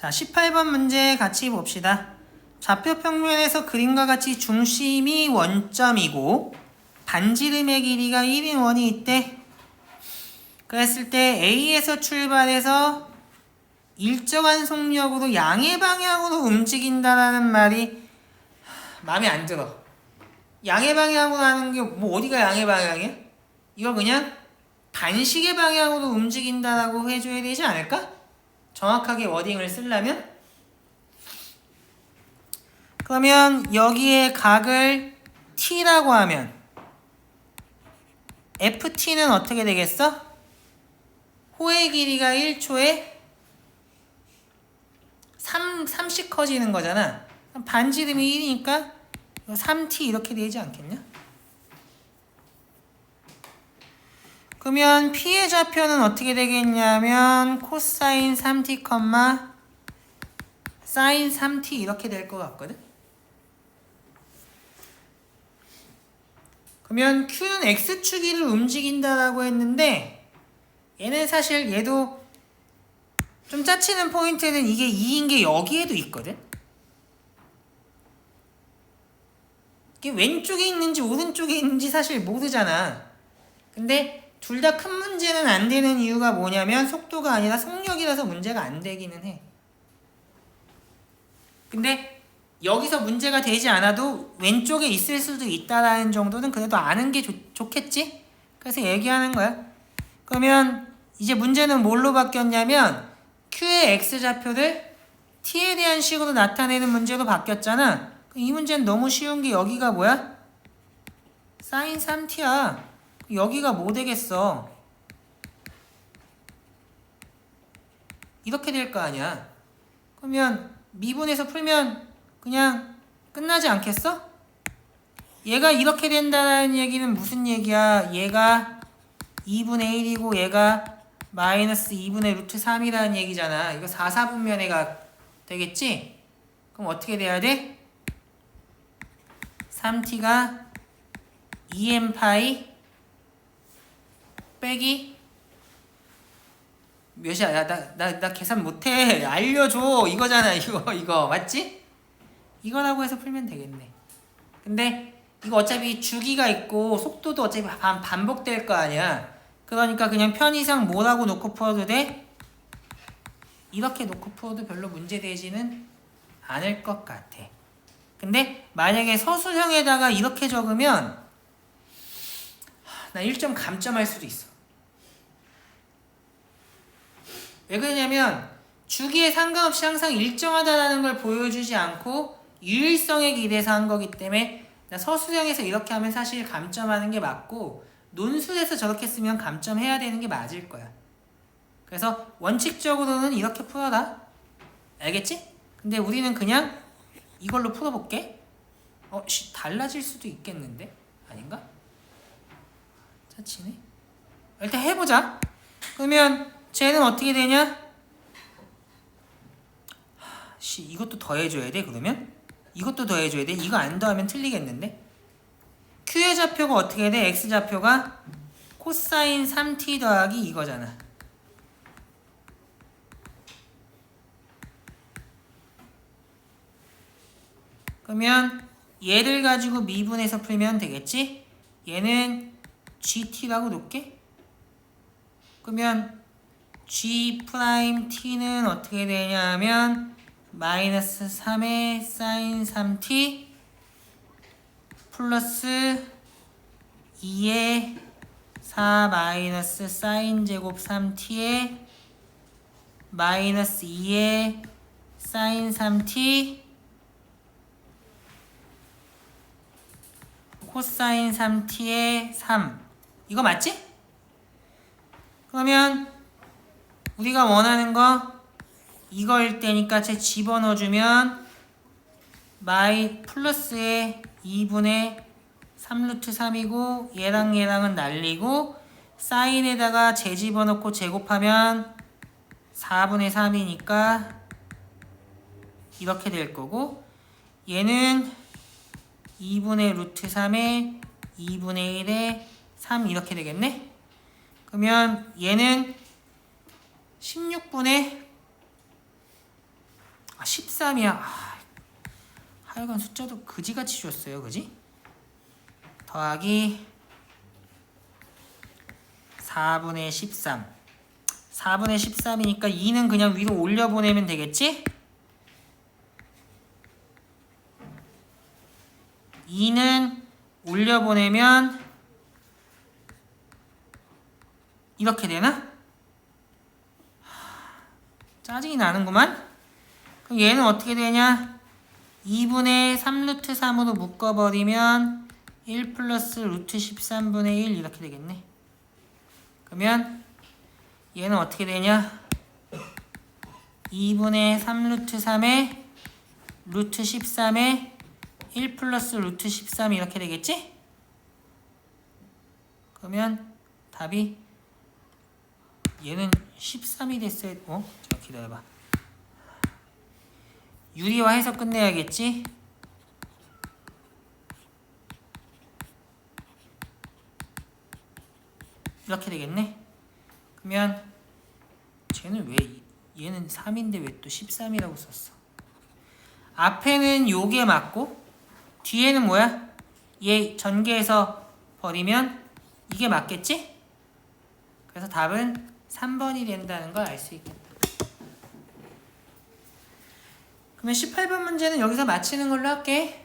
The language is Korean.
자, 18번 문제 같이 봅시다. 좌표 평면에서 그림과 같이 중심이 원점이고 반지름의 길이가 1인 원이 있대. 그랬을 때 A에서 출발해서 일정한 속력으로 양의 방향으로 움직인다라는 말이 마음에 안 들어. 양의 방향으로 하는 게 뭐 어디가 양의 방향이야? 이거 그냥 반식의 방향으로 움직인다라고 해줘야 되지 않을까? 정확하게 워딩을 쓰려면? 그러면 여기에 각을 t라고 하면 ft는 어떻게 되겠어? 호의 길이가 1초에 3, 3씩 커지는 거잖아. 반지름이 1이니까 3t 이렇게 되지 않겠냐? 그러면 p의 좌표는 어떻게 되겠냐면 코사인 3t, 사인 3t 이렇게 될 것 같거든? 그러면 q는 x축위를 움직인다라고 했는데 얘는 사실 얘도 좀 짜치는 포인트는 이게 2인 게 여기에도 있거든? 이게 왼쪽에 있는지 오른쪽에 있는지 사실 모르잖아. 근데 둘 다 큰 문제는 안 되는 이유가 뭐냐면 속도가 아니라 속력이라서 문제가 안 되기는 해. 근데 여기서 문제가 되지 않아도 왼쪽에 있을 수도 있다라는 정도는 그래도 아는 게 좋, 좋겠지? 그래서 얘기하는 거야. 그러면 이제 문제는 뭘로 바뀌었냐면 Q의 X좌표를 T에 대한 식으로 나타내는 문제로 바뀌었잖아. 이 문제는 너무 쉬운 게 여기가 뭐야? 사인 3T야. 여기가 뭐 되겠어? 이렇게 될 거 아니야. 그러면 미분에서 풀면 그냥 끝나지 않겠어? 얘가 이렇게 된다는 얘기는 무슨 얘기야? 얘가 2분의 1이고 얘가 마이너스 2분의 루트 3이라는 얘기잖아. 이거 4, 4분면에가 되겠지? 그럼 어떻게 돼야 돼? 3t가 2m 파이 빼기 몇이야? 야, 나, 나, 나 계산 못해. 알려줘. 이거잖아. 이거, 이거. 맞지? 이거라고 해서 풀면 되겠네. 근데 이거 어차피 주기가 있고 속도도 어차피 반, 반복될 거 아니야. 그러니까 그냥 편의상 뭐라고 놓고 풀어도 돼? 이렇게 놓고 풀어도 별로 문제되지는 않을 것 같아. 근데 만약에 서술형에다가 이렇게 적으면 나 1점 감점할 수도 있어. 왜 그러냐면 주기에 상관없이 항상 일정하다라는 걸 보여주지 않고 유일성에 기대서 한 거기 때문에 나 서술형에서 이렇게 하면 사실 감점하는 게 맞고 논술에서 저렇게 쓰면 감점해야 되는 게 맞을 거야. 그래서 원칙적으로는 이렇게 풀어라. 알겠지? 근데 우리는 그냥 이걸로 풀어볼게. 어, 씨, 달라질 수도 있겠는데? 아닌가? 짜치네. 일단 해보자. 그러면 쟤는 어떻게 되냐? 하, 씨, 이것도 더해줘야 돼, 그러면? 이것도 더해줘야 돼? 이거 안 더하면 틀리겠는데? Q의 좌표가 어떻게 돼? X 좌표가 코사인 3t 더하기 이거잖아. 그러면 얘를 가지고 미분해서 풀면 되겠지? 얘는 GT라고 놓게? 그러면 G 프라임 T는 어떻게 되냐면 마이너스 3의 사인 3T 플러스 2의 4 마이너스 사인 제곱 3T의 마이너스 2의 사인 3T 코사인 3t의 3 이거 맞지? 그러면 우리가 원하는 거 이거일 때니까 제 집어넣어주면 마이 플러스의 2분의 3루트 3이고 얘랑 얘랑은 날리고 사인에다가 제 집어넣고 제곱하면 4분의 3이니까 이렇게 될 거고 얘는 2분의 루트 3에 2분의 1에 3 이렇게 되겠네? 그러면 얘는 16분의 13이야. 아, 하여간 숫자도 그지같이 줬어요. 그지? 더하기 4분의 13. 4분의 13이니까 2는 그냥 위로 올려보내면 되겠지? 2는 올려보내면 이렇게 되나? 하, 짜증이 나는구만. 그럼 얘는 어떻게 되냐? 2분의 3루트 3으로 묶어버리면 1 플러스 루트 13분의 1 이렇게 되겠네. 그러면 얘는 어떻게 되냐? 2분의 3루트 3에 루트 13에 1 플러스 루트 13 이렇게 되겠지? 그러면 답이 얘는 13이 됐어야 어? 자 기다려봐 유리화 해서 끝내야겠지? 이렇게 되겠네 그러면 쟤는 왜 이- 얘는 3인데 왜 또 13이라고 썼어 앞에는 요게 맞고 뒤에는 뭐야? 얘 전개해서 버리면 이게 맞겠지? 그래서 답은 3번이 된다는 걸 알 수 있겠다. 그러면 18번 문제는 여기서 마치는 걸로 할게.